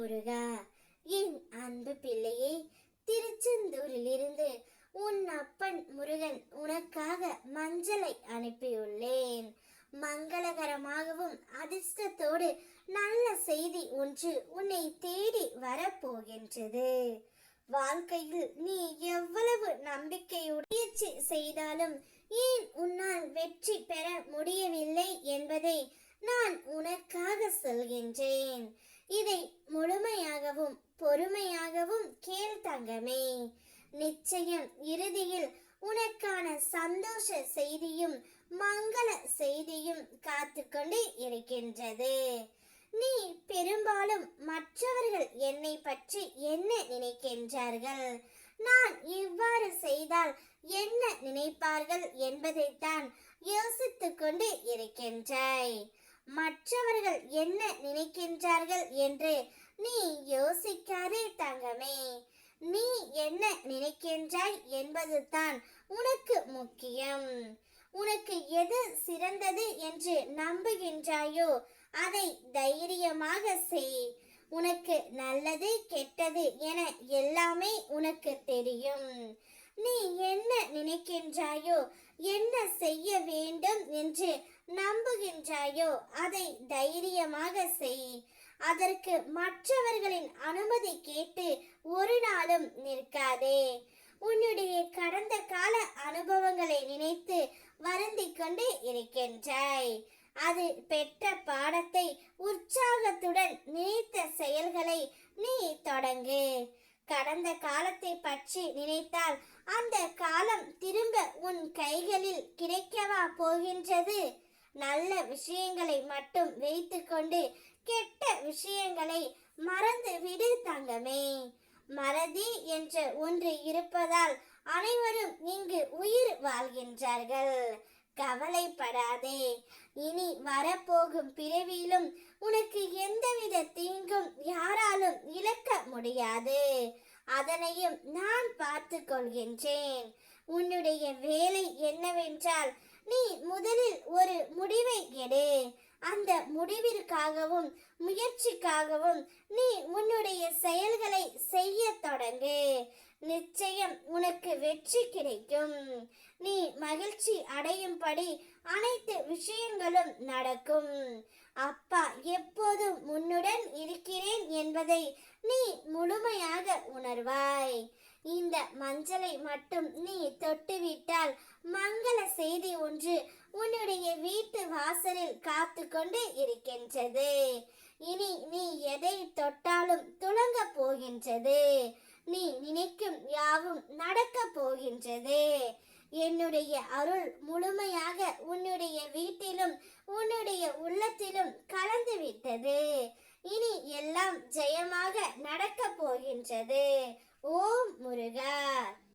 முருகா என் அன்பு பிள்ளையே திருச்செந்தூரிலிருந்து உன் அப்பன் முருகன் உனக்காக மஞ்சளை அனுப்பியுள்ளேன். மங்களகரமாகவும் அதிர்ஷ்டத்தோடு நல்ல செய்தி ஒன்று உன்னை தேடி வரப்போகின்றது. வாழ்க்கையில் நீ எவ்வளவு நம்பிக்கையுடன் செய்தாலும் ஏன் உன்னால் வெற்றி பெற முடியவில்லை என்பதை நான் உனக்காக சொல்கின்றேன் இதை முழுமையாகவும் பொறுமையாகவும் கேள் தங்கமே. நிச்சயம் இறுதியில் உனக்கான சந்தோஷ செய்தியும் மங்கள செய்தியும் காத்து கொண்டு இருக்கின்றது. நீ பெரும்பாலும் மற்றவர்கள் என்னை பற்றி என்ன நினைக்கின்றார்கள்? நான் இவ்வாறு செய்தால் என்ன நினைப்பார்கள் என்பதைத்தான் யோசித்துக் கொண்டு இருக்கின்றாய். மற்றவர்கள் என்ன நினைக்கின்றார்கள் என்று நீ யோசிக்காதே தங்கமே. நீ என்ன நினைக்கின்றாய் என்பதுதான் உனக்கு முக்கியம். உனக்கு எது சிறந்தது என்று நம்புகின்றாயோ அதை தைரியமாக செய். உனக்கு நல்லது கெட்டது என எல்லாமே உனக்கு தெரியும். நீ என்ன நினைக்கின்றாயோ என்ன செய்ய வேண்டும் என்று நம்புகின்றாயோ அதை தைரியமாக செய். அதற்கு மற்றவர்களின் அனுமதி கேட்டு ஒரு நாளும் நிற்காதே. உன்னுடைய கடந்த கால அனுபவங்களை நினைத்து வருந்திக் கொண்டு இருக்கின்றாய். அது பெற்ற பாடத்தை உற்சாகத்துடன் நினைத்த செயல்களை நீ தொடங்கு. கடந்த காலத்தை பற்றி நினைத்தால் அந்த காலம் திரும்ப உன் கைகளில் கிடைக்கவா போகின்றது? நல்ல விஷயங்களை மட்டும் வைத்துக்கொண்டு கெட்ட விஷயங்களை மறந்து விடு தங்கமே. மறதி என்ற ஒன்று இருப்பதால் அனைவரும் இங்கு உயிர் வாழ்கின்றார்கள். கவலைப்படாதே. இனி வரப்போகும் பிறவியிலும் உனக்கு எந்தவித தீங்கும் யாராலும் இழக்க முடியாது. அதனையும் நான் பார்த்து கொள்கின்றேன். உன்னுடைய வேலை என்னவென்றால் நீ முதலில் ஒரு முடிவை எடு. அந்த முடிவிற்காகவும் முயற்சிக்காகவும் நீ உன்னுடைய செயல்களை செய்ய தொடங்கு. நிச்சயம் உனக்கு வெற்றி கிடைக்கும். நீ மகிழ்ச்சி அடையும்படி அனைத்து விஷயங்களும் நடக்கும். அப்பா எப்போதும் உன்னுடன் இருக்கிறேன் என்பதை நீ முழுமையாக உணர்வாய். இந்த மஞ்சளை மட்டும் நீ தொட்டுவிட்டால் மங்கள செய்தி ஒன்று உன்னுடைய வீட்டு வாசலில் காத்து கொண்டு இருக்கின்றது. இனி நீ எதை தொட்டாலும் துளங்க போகின்றது. நீ நினைக்கும் யாவும் நடக்க போகின்றது. என்னுடைய அருள் முழுமையாக உன்னுடைய வீட்டிலும் உன்னுடைய உள்ளத்திலும் கலந்து விட்டது இனி எல்லாம் ஜெயமாக நடக்க போகின்றது. ஓம் முருகா.